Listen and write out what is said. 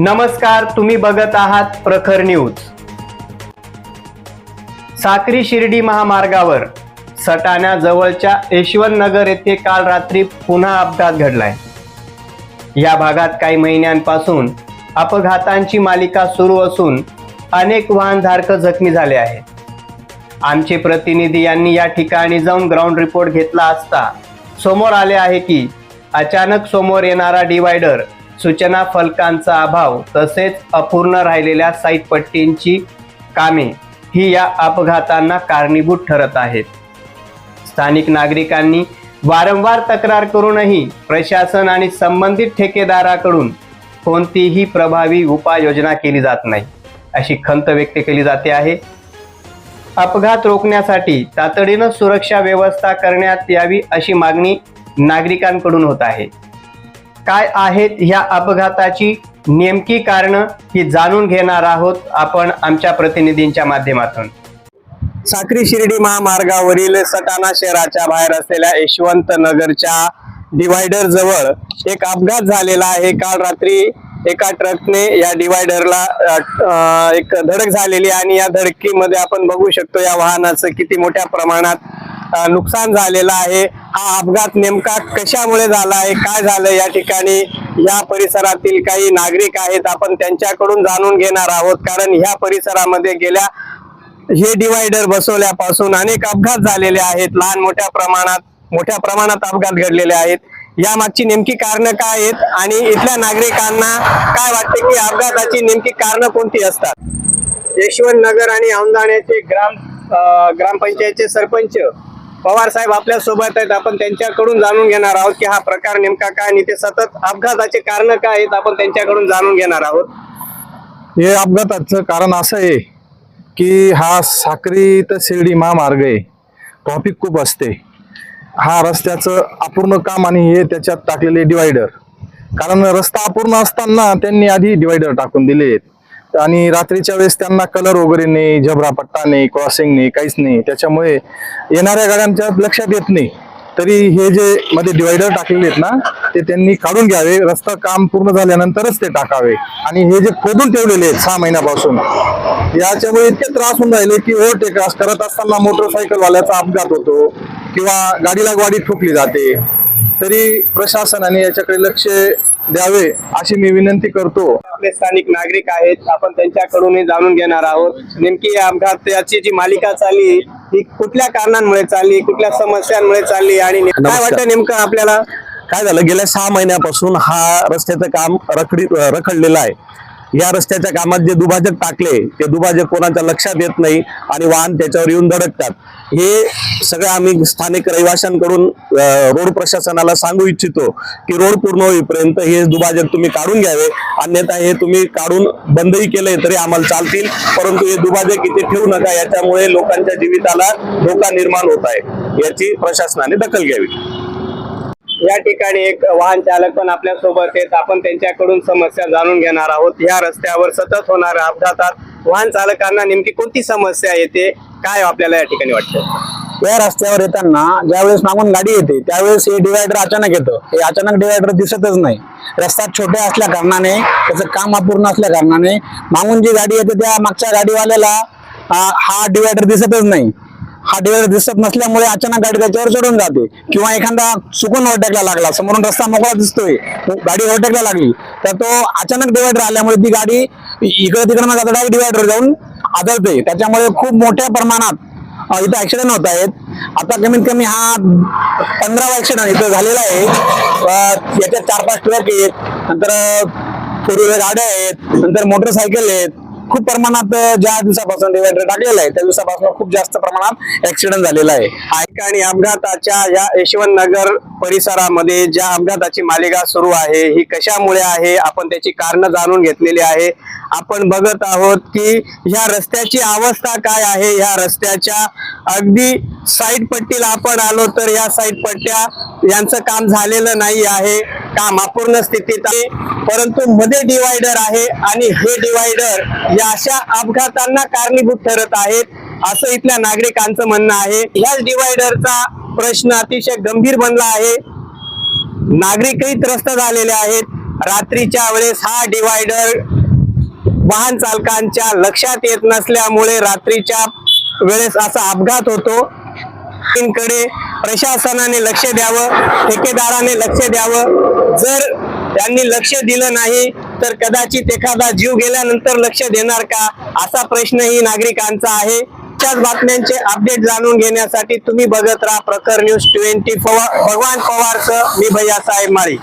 नमस्कार तुम्ही बघत आहात प्रखर न्यूज. साक्री शिर्डी महामार्गावर सटाण्याजवळच्या जवळच्या नगर येथे काल रात्री पुन्हा अपघात घडलाय. या भागात काही महिन्यांपासून अपघातांची मालिका सुरू असून अनेक वाहनधारक जखमी झाले आहेत. आमचे प्रतिनिधी यांनी या ठिकाणी जाऊन ग्राउंड रिपोर्ट घेतला असता समोर आले आहे की अचानक समोर येणारा डिवायडर सूचना फलकांचा अभाव तसेच अपूर्ण राहिलेल्या साईटपट्टींची कामे ही या अपघातांना कारणीभूत ठरत आहेत. स्थानिक नागरिकांनी वारंवार तक्रार करूनही प्रशासन आणि संबंधित ठेकेदाराकडून कोणतीही प्रभावी उपाययोजना केली जात नाही अशी खंत व्यक्त केली जाते आहे. अपघात रोखण्यासाठी तातडीनं सुरक्षा व्यवस्था करण्यात यावी अशी मागणी नागरिकांकडून होत आहे. काय आहेत ह्या अपघाताची नेमकी कारणं ही जाणून घेणार आहोत आपण आमच्या प्रतिनिधींच्या माध्यमातून. साक्री शिर्डी महामार्गावरील सटाणा शहराच्या बाहेर असलेल्या यशवंत नगरच्या डिवायडर जवळ एक अपघात झालेला आहे. काल रात्री एका ट्रकने या डिवायडरला एक धडक झालेली आहे आणि या धडकीमध्ये आपण बघू शकतो या वाहनाचं किती मोठ्या प्रमाणात नुकसान झालेलं आहे. हा अपघात नेमका कशामुळे झाला आहे काय झालं या ठिकाणी? या परिसरातील काही नागरिक आहेत आपण त्यांच्याकडून जाणून घेणार आहोत. कारण ह्या परिसरामध्ये गेल्या हे डिवायडर बसवल्यापासून अनेक अपघात झालेले आहेत. लहान मोठ्या प्रमाणात मोठ्या प्रमाणात अपघात घडलेले आहेत. या मागची नेमकी कारणं काय आहेत आणि इथल्या नागरिकांना काय वाटते की अपघाताची नेमकी कारणं कोणती असतात? यशवंत नगर आणि औंदाण्याचे ग्राम ग्रामपंचायतचे सरपंच पवार साहेब आपल्यासोबत आहेत. आपण त्यांच्याकडून जाणून घेणार आहोत की हा प्रकार नेमका काय आणि ते सतत अपघाताचे कारण काय आहेत आपण त्यांच्याकडून जाणून घेणार आहोत. हे अपघाताचं कारण असं आहे की हा साक्री तर शिर्डी महामार्ग आहे. ट्रॉफिक खूप असते. हा रस्त्याचं अपूर्ण काम आणि हे त्याच्यात टाकलेले डिवायडर. कारण रस्ता अपूर्ण असताना त्यांनी आधी डिवायडर टाकून दिले आहेत आणि रात्रीच्या वेळेस त्यांना कलर वगैरे नाही झबरा पट्टा नाही क्रॉसिंग नाही काहीच नाही. त्याच्यामुळे येणाऱ्या गाड्यांच्या लक्षात येत नाही. तरी हे जे मध्ये डिवायडर टाकलेले आहेत ना ते त्यांनी काढून घ्यावे. रस्ता काम पूर्ण झाल्यानंतरच ते टाकावे. आणि हे जे खोदून ठेवलेले आहेत सहा महिन्यापासून याच्यामुळे इतके त्रास होऊन राहिले की ओव्हरटेक करत असताना मोटरसायकल वाल्याचा अपघात होतो किंवा गाडीला गाडी ठोकली जाते. तरी प्रशासनाने याच्याकडे लक्ष द्यावे अशी मी विनंती करतो. आपले स्थानिक नागरिक आहेत आपण त्यांच्याकडूनही जाणून घेणार आहोत. नेमकी या अपघाताची जी मालिका चालली ही कुठल्या कारणांमुळे चालली कुठल्या समस्यांमुळे चालली आणि ने- काय नमस्कार. वाटतं नेमकं आपल्याला? काय झालं गेल्या सहा महिन्यापासून हा रस्त्याचं काम रखडी रखडलेलं आहे. या रस्त्याच्या कामात जे दुभाजक टाकले ते दुभाजक कोणाच्या लक्षात येत नाही आणि वाहन त्याच्यावर येऊन धडकतात. हे सगळं आम्ही स्थानिक रहिवाशांकडून रोड प्रशासनाला सांगू इच्छितो की रोड पूर्ण होईपर्यंत हे दुभाजक तुम्ही काढून घ्यावे. अन्यथा हे तुम्ही काढून बंदही केले तरी आम्हाला चालतील. परंतु हे दुभाजक इथे ठेवू नका. याच्यामुळे लोकांच्या जीविताला धोका निर्माण होत आहे. याची प्रशासनाने दखल घ्यावी. या ठिकाणी एक वाहन चालक पण आपल्यासोबत आहेत. आपण त्यांच्याकडून समस्या जाणून घेणार आहोत. या रस्त्यावर सतत होणाऱ्या अपघातात वाहन चालकांना नेमकी कोणती समस्या येते? काय आपल्याला या ठिकाणी वाटतं? या रस्त्यावर येताना ज्यावेळेस मागून गाडी येते त्यावेळेस हे डिवायडर अचानक येतं. हे अचानक डिवायडर दिसतच नाही. रस्ता छोट्या असल्या कारणाने त्याचं काम अपूर्ण असल्या कारणाने मागून जी गाडी येते त्या मागच्या गाडीवाल्याला हा डिवायडर दिसतच नाही. हा डिवायडर दिसत नसल्यामुळे अचानक गाडी त्याच्यावर चढून जाते. किंवा एखादा चुकून ओव्हरटेकला लागला. समोरून रस्ता मोकळा दिसतोय. गाडी ओव्हरटेकला लागली. तर तो अचानक डिवायडर आल्यामुळे ती गाडी इकडे तिकडे न जाता डायरेक्ट डिवायडर जाऊन आदळते. त्याच्यामुळे खूप मोठ्या प्रमाणात इथं ऍक्सिडेंट होत आहेत. आता कमीत कमी हा पंधरावा ऍक्सिडेंट इथं झालेला आहे. याच्यात चार पाच ट्रक आहेत. नंतर फोर व्हीलर गाड्या आहेत. नंतर मोटरसायकल आहेत. खूप प्रमाणात ज्या दिवसापासून डिव्हायडर टाकलेला आहे त्या दिवसापासून खूप जास्त प्रमाणात ऍक्सिडेंट झालेला आहे. या ठिकाणी अपघाताच्या या यशवंत नगर परिसरामध्ये ज्या अपघाताची मालिका सुरू आहे ही कशामुळे आहे आपण त्याची कारण जाणून घेतलेली आहे. आपण बघत आहोत की ह्या रस्त्याची अवस्था काय आहे? ह्या रस्त्याच्या अगदी साईड पट्टीला आपण आलो तर या साईड पट्ट्या यांचं काम झालेलं नाही आहे. काम अपूर्ण स्थितीत आहे. परंतु मध्ये डिवायडर आहे आणि हे डिवायडर या अशा अपघातांना कारणीभूत ठरत आहेत असं इथल्या नागरिकांचं म्हणणं आहे. याच डिवायडरचा प्रश्न अतिशय गंभीर बनला आहे. नागरिकही त्रस्त झालेले आहेत. रात्रीच्या वेळेस हा डिवायडर वाहन चालकांच्या लक्षात येत नसल्यामुळे रात्रीच्या वेळेस असा अपघात होतो. कडे प्रशासनाने लक्ष द्यावं ठेकेदाराने लक्ष द्यावं. जर त्यांनी लक्ष दिलं नाही तर कदाचित एखादा जीव गेल्यानंतर लक्ष देणार का? असा प्रश्नही नागरिकांचा आहे. त्याच बातम्यांचे अपडेट जाणून घेण्यासाठी तुम्ही बघत राहा प्रखर न्यूज ट्वेंटी भगवान पवारचं मी भैयासाहेब माळी.